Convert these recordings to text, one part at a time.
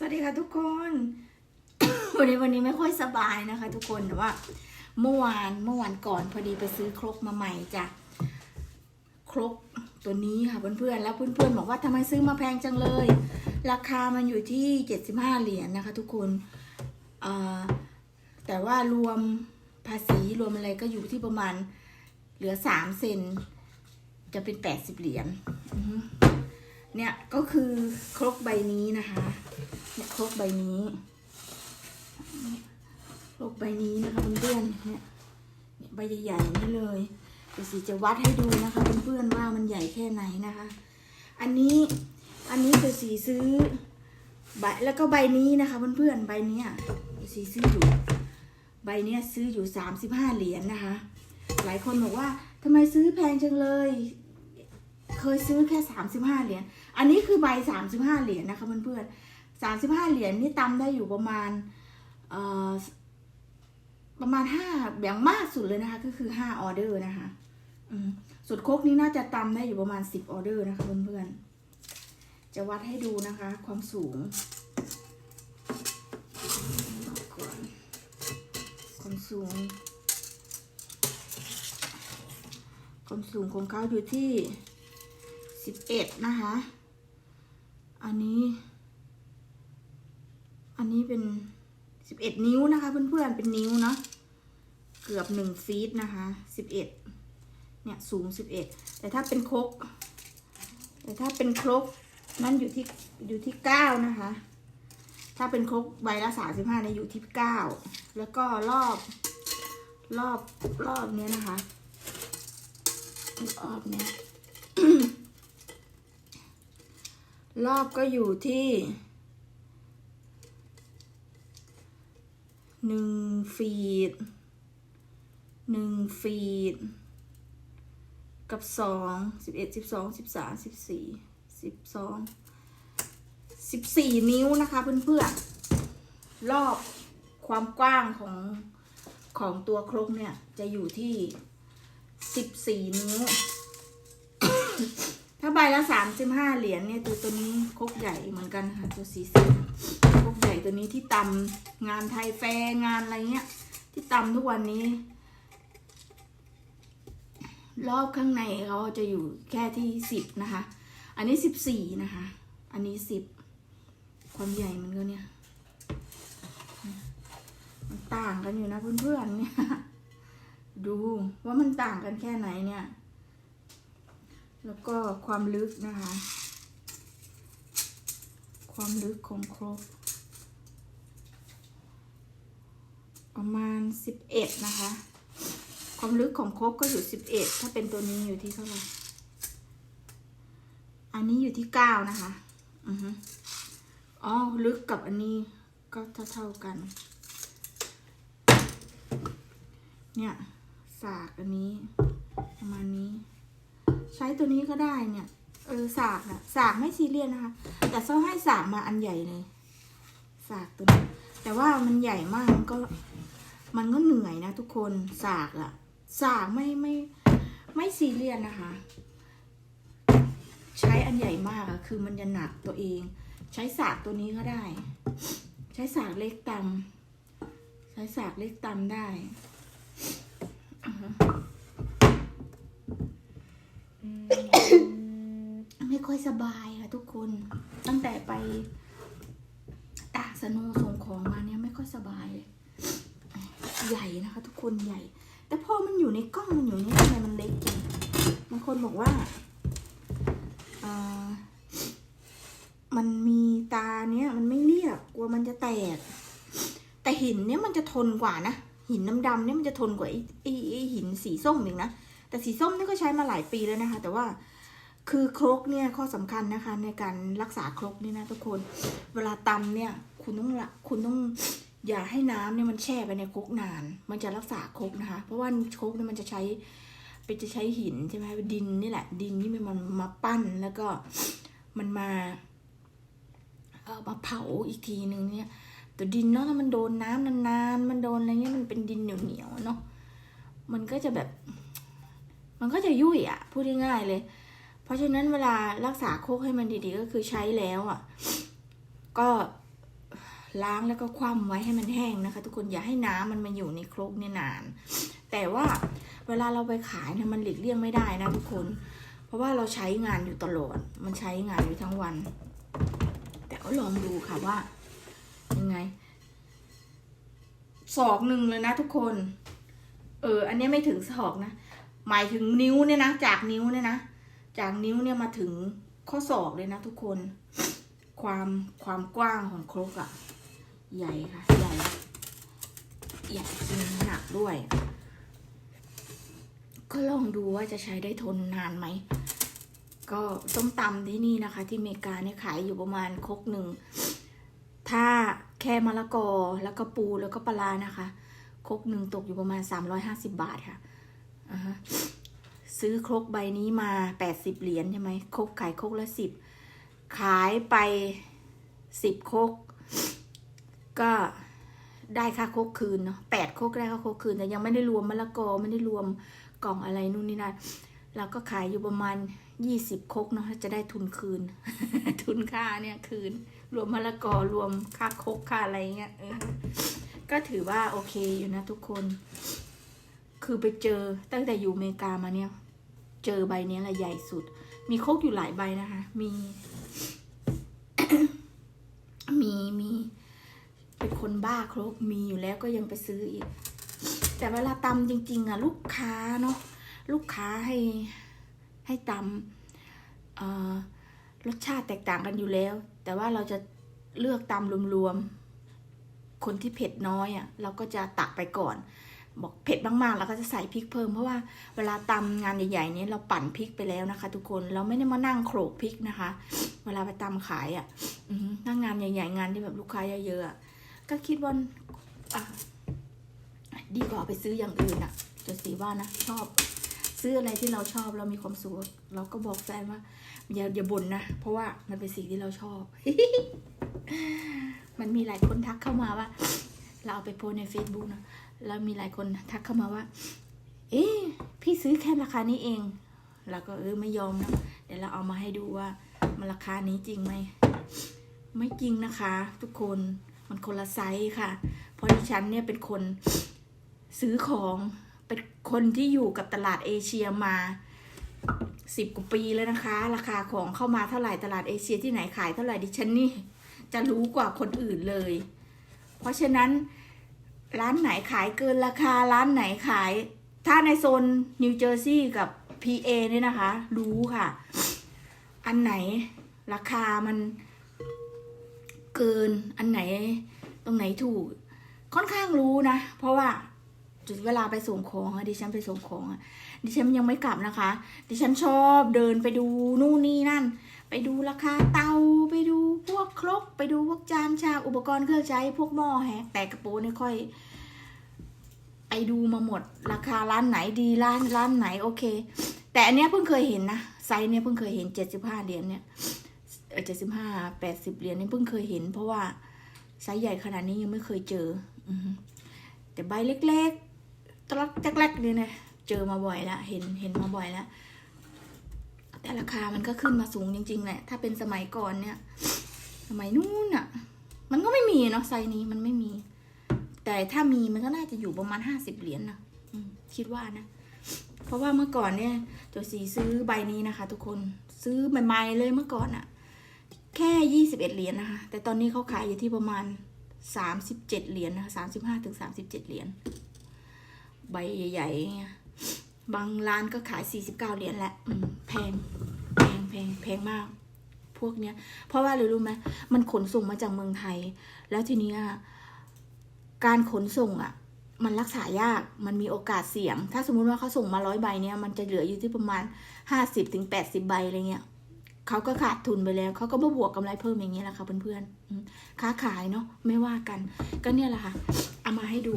สวัสดีค่ะทุกคน วันนี้วันนี้ไม่ค่อยสบายนะคะ ทุกคนแต่ว่า เมื่อวานเมื่อวานก่อนพอดีไปซื้อครกมาใหม่จ้ะครกตัวนี้ค่ะเพื่อนๆแล้วเพื่อนๆบอกว่าทำไมซื้อมาแพงจังเลย ราคามันอยู่ที่75เหรียญนะคะ ทุกคนแต่ว่ารวมภาษีรวมอะไรก็อยู่ที่ประมาณเหลือ3เซนจะเป็น80เหรียญ เนี่ยก็คือครกใบนี้นะคะเนี่ยครกใบนี้ครกใบนี้นะคะเพื่อนๆเนี่ยเนี่ยใบใหญ่ๆนี่เลยเดี๋ยวสิจะวัดให้ดูนะคะเพื่อนๆว่ามันใหญ่แค่ไหนนะคะ อันนี้อันนี้เดี๋ยวสีซื้อใบแล้วก็ใบนี้นะคะเพื่อนๆใบเนี้ยเดี๋ยวสีซื้ออยู่ใบเนี้ยซื้ออยู่สามสิบห้าเหรียญนะคะ หลายคนบอกว่าทำไมซื้อแพงจังเลย เคยซื้อแค่สามสิบห้าเหรียญ อันนี้คือใบสามสิบห้าเหรียญนะคะเพื่อนๆสามสิบห้าเหรียญนี่ตำได้อยู่ประมาณเอ่อประมาณห้าอย่างมากสุดเลยนะคะ ก็คือห้าออเดอร์นะคะสุดโคกนี้น่าจะตำได้อยู่ประมาณสิบออเดอร์นะคะเพื่อนๆ จะวัดให้ดูนะคะ ความสูงก่อนความสูง ความสูงของเขาอยู่ที่สิบเอ็ดนะคะ อันนี้ อันนี้เป็นสิบเอ็ดนิ้วนะคะเพื่อนๆเป็นนิ้วเนาะเกือบหนึ่งฟีตนะคะสิบเอ็ดเนี่ยสูงสิบเอ็ดแต่ถ้าเป็นครกแต่ถ้าเป็นครกนั่นอยู่ที่อยู่ที่เก้านะคะ ถ้าเป็นครกใบละสามสิบห้าเนี่ยอยู่ที่เก้าแล้วก็รอบรอบรอบเนี้ยนะคะรอบเนี้ย รอบก็อยู่ที่หนึ่งฟีดหนึ่งฟีดกับสองสิบเอ็ดสิบสองสิบสามสิบสี่สิบสองสิบสี่นิ้วนะคะเพื่อนๆรอบความกว้างของของตัวครกเนี่ยจะอยู่ที่สิบสี่นิ้ว ใบละสามสิบห้าเหรียญเนี่ยตัวตัวนี้คกใหญ่เหมือนกันค่ะตัวสีสีคกใหญ่ตัวนี้ที่ตำงานไทยแฟร์งานอะไรเงี้ย ที่ตำทุกวันนี้ รอบข้างในเขาจะอยู่แค่ที่สิบนะคะ อันนี้สิบสี่นะคะ อันนี้สิบความใหญ่มันก็เนี่ยมันต่างกันอยู่นะเพื่อนๆเนี่ยดูว่ามันต่างกันแค่ไหนเนี่ย แล้วก็ความลึกนะคะ ความลึกของครกประมาณสิบเอ็ดนะคะ ความลึกของครกก็อยู่สิบเอ็ดถ้าเป็นตัวนี้อยู่ที่เท่าไหร่อันนี้อยู่ที่เก้านะคะอือฮึอ๋อลึกกับอันนี้ก็เท่าเท่ากัน เนี่ย สากอันนี้ประมาณนี้ ใช้ตัวนี้ก็ได้เนี่ย เออสากนะสากไม่ซีเรียสนะคะ แต่เขาให้สากมาอันใหญ่เลย สากตัวนี้ แต่ว่ามันใหญ่มากมันก็ มันก็เหนื่อยนะทุกคนสากอะสากไม่ไม่ไม่ซีเรียสนะคะ ใช้อันใหญ่มากอะคือมันจะหนักตัวเอง ใช้สากตัวนี้ก็ได้ ใช้สากเล็กตำใช้สากเล็กตำได้ ไม่ค่อยสบายค่ะทุกคน ตั้งแต่ไปตากสโนว์ส่งของมาเนี่ยไม่ค่อยสบายเลยใหญ่นะคะ ทุกคนใหญ่ แต่พอมันอยู่ในกล้องมันอยู่นี่ทำไมมันเล็กจังบางคนบอกว่าอ่ามันมีตาเนี้ยมันไม่เรียบกลัวมันจะแตก แต่หินเนี้ยมันจะทนกว่านะหินดำๆเนี่ยมันจะทนกว่าไอ้ไอ้หินสีส้มอีกนะ แต่สีส้มนี่ก็ใช้มาหลายปีแล้วนะคะ แต่ว่าคือครกเนี่ยข้อสำคัญนะคะในการรักษาครกนี่นะทุกคน เวลาตำเนี่ยคุณต้องละคุณต้องอย่าให้น้ำเนี่ยมันแช่ไปในครกนาน มันจะรักษาครกนะคะ เพราะว่าครกเนี่ยมันจะใช้เป็นจะใช้หินใช่ไหมดินนี่แหละ ดินที่มันมาปั้นแล้วก็มันมาเอามาเผาอีกทีหนึ่งเนี่ยแต่ดินเนาะถ้ามันโดนน้ำนานๆมันโดนอะไรเงี้ยมันเป็นดินเหนียวๆเนาะมันก็จะแบบ มันก็จะยุ่ยอะ่ะ พูดง่ายๆเลย เพราะฉะนั้นเวลารักษาโคกให้มันดีๆ ก็คือใช้แล้วอะ่ะ ก็ล้างแล้วก็คว่ำไว้ให้มันแห้งนะคะ ทุกคนอย่าให้น้ำมันมาอยู่ในโครกเนี่ยนาน แต่ว่าเวลาเราไปขายเนี่ยมันหลีกเลี่ยงไม่ได้นะทุกคน เพราะว่าเราใช้งานอยู่ตลอด มันใช้งานอยู่ทั้งวัน แต่ก็ลองดูค่ะว่ายังไงศอกหนึ่งเลยนะทุกคน เออ อันนี้ไม่ถึงศอกนะ หมายถึงนิ้วเนี่ยนะจากนิ้วเนี่ยนะจากนิ้วเนี่ยมาถึงข้อศอกเลยนะทุกคน ความความกว้างของครกอะ่ะ ใหญ่ค่ะ ใหญ่ใหญ่จริงหนักด้วย ก็ลองดูว่าจะใช้ได้ทนนานไหม ก็ส้มตำที่นี่นะคะ ที่อเมริกาเนี่ยขายอยู่ประมาณครกหนึ่ง ถ้าแค่มะละกอแล้วก็ปูแล้วก็ปลานะคะ ครกหนึ่งตกอยู่ประมาณ 350 บาทค่ะ ซื้อครกใบนี้มา80เหรียญใช่ไหมครกขายครกละ10ขายไป10ครกก็ได้ค่าครกคืนเนาะแปดครกได้ค่าครกคืน แต่ยังไม่ได้รวมมะละกอไม่ได้รวมกล่องอะไรนู่นนี่นั่นเราก็ขายอยู่ประมาณ20ครกเนาะจะได้ทุนคืน ทุนค่าเนี่ยคืน รวมมะละกอรวมค่าครกค่าอะไรเงี้ยเออก็ถือว่าโอเคอยู่นะทุกคน คือไปเจอตั้งแต่อยู่อเมริกามาเนี่ย เจอใบนี้แหละใหญ่สุด มีโคกอยู่หลายใบนะคะ มี มีมีเป็นคนบ้าครกมีอยู่แล้วก็ยังไปซื้ออีก แต่เวลาตำจริง ๆอะลูกค้าเนาะลูกค้าให้ให้ตำรสชาติแตกต่างกันอยู่แล้ว แต่ว่าเราจะเลือกตำรวมๆคนที่เผ็ดน้อยอะ เราก็จะตักไปก่อน บอกเผ็ดมากๆ แล้วก็จะใส่พริกเพิ่มเพราะว่าเวลาตำงานใหญ่ๆนี้เราปั่นพริกไปแล้วนะคะ ทุกคนเราไม่ได้มานั่งโขลกพริกนะคะ เวลาไปตำขายอะนั่งงานใหญ่ๆงานที่แบบลูกค้าเยอะๆอะก็คิดว่าดีกว่าไปซื้ออย่างอื่นอะจะสีว่านะชอบ ซื้ออะไรที่เราชอบเรามีความสุขเราก็บอกแฟนว่าอย่าอย่าบ่นนะเพราะว่ามันเป็นสิ่งที่เราชอบ มันมีหลายคนทักเข้ามาว่า เราเอาไปโพสใน Facebook นะ แล้วมีหลายคนทักเข้ามาว่า เอ๊ะพี่ซื้อแค่ราคานี้เองเราก็เออไม่ยอมนะเดี๋ยวเราเอามาให้ดูว่ามันราคานี้จริงไหมไม่จริงนะคะ ทุกคนมันคนละไซส์ค่ะ เพราะดิฉันเนี่ยเป็นคนซื้อของเป็นคนที่อยู่กับตลาดเอเชียมาสิบกว่าปีแล้วนะคะ ราคาของเข้ามาเท่าไหร่ตลาดเอเชียที่ไหนขายเท่าไหร่ดิฉันนี่จะรู้กว่าคนอื่นเลย เพราะฉะนั้น ร้านไหนขายเกินราคาร้านไหนขาย ถ้าในโซนนิวเจอร์ซีย์กับ PA เนี่ยนะคะ รู้ค่ะ อันไหนราคามันเกินอันไหนตรงไหนถูก ค่อนข้างรู้นะ เพราะว่าจุดเวลาไปส่งของดิฉันไปส่งของดิฉันยังไม่กลับนะคะ ดิฉันชอบเดินไปดูนู่นนี่นั่น ไปดูราคาเตาไปดูพวกครก ไปดูพวกจานชามอุปกรณ์เครื่องใช้ พวกหม้อแฮกแต่กระปรงนี่ค่อย ไปดูมาหมด ราคาร้านไหนดีร้านร้านไหนโอเค แต่อันเนี้ยเพิ่งเคยเห็นนะไซส์เนี้ยเพิ่งเคยเห็นเจ็ดสิบห้าเหรียญเนี่ยเจ็ดสิบห้าแปดสิบเหรียญนี่เพิ่งเคยเห็น เพราะว่าไซส์ใหญ่ขนาดนี้ยังไม่เคยเจออืแต่ใบเล็กๆตลักจักแรกเนี่ยนะเจอมาบ่อยละเห็นเห็นมาบ่อยละ แต่ราคามันก็ขึ้นมาสูงจริง ๆ แหละ ถ้าเป็นสมัยก่อนเนี่ย สมัยนู้นอะ มันก็ไม่มีเนาะไซนี้มันไม่มี แต่ถ้ามีมันก็น่าจะอยู่ประมาณห้าสิบเหรียญนะคิดว่านะ เพราะว่าเมื่อก่อนเนี่ยตัวสีซื้อใบนี้นะคะ ทุกคนซื้อใหม่ๆเลยเมื่อก่อนอะแค่ยี่สิบเอ็ดเหรียญนะคะ แต่ตอนนี้เขาขายอยู่ที่ประมาณสามสิบเจ็ดเหรียญนะคะสามสิบห้าถึงสามสิบเจ็ดเหรียญ ใบใหญ่ๆ บางร้านก็ขายสี่สิบเก้าเหรียญแหละแพง แพงแพงแพงมาก พวกเนี้ย เพราะว่าอะไรรู้ไหมมันขนส่งมาจากเมืองไทย แล้วทีเนี้ยการขนส่งอะ มันรักษายาก มันมีโอกาสเสี่ยง ถ้าสมมุติว่าเขาส่งมาร้อยใบเนี่ยมันจะเหลืออยู่ที่ประมาณห้าสิบถึงแปดสิบใบอะไรเงี้ยเขาก็ขาดทุนไปแล้ว เขาก็มาบวกกำไรเพิ่มอย่างเงี้ยแหละค่ะเพื่อนๆ ค้าขายเนาะไม่ว่ากัน ก็เนี่ยแหละค่ะ เอามาให้ดู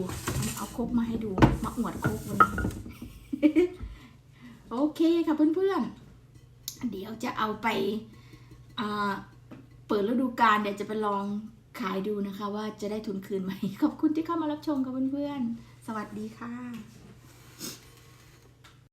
เอาครกมาให้ดู มาอวดครกวันนี้ เคค่ะเพื่อนๆ เดี๋ยวจะเอาไปเปิดฤดูกาลเดี๋ยวจะไปลองขายดูนะคะ ว่าจะได้ทุนคืนไหมขอบคุณที่เข้ามารับชมค่ะเพื่อนๆ สวัสดีค่ะ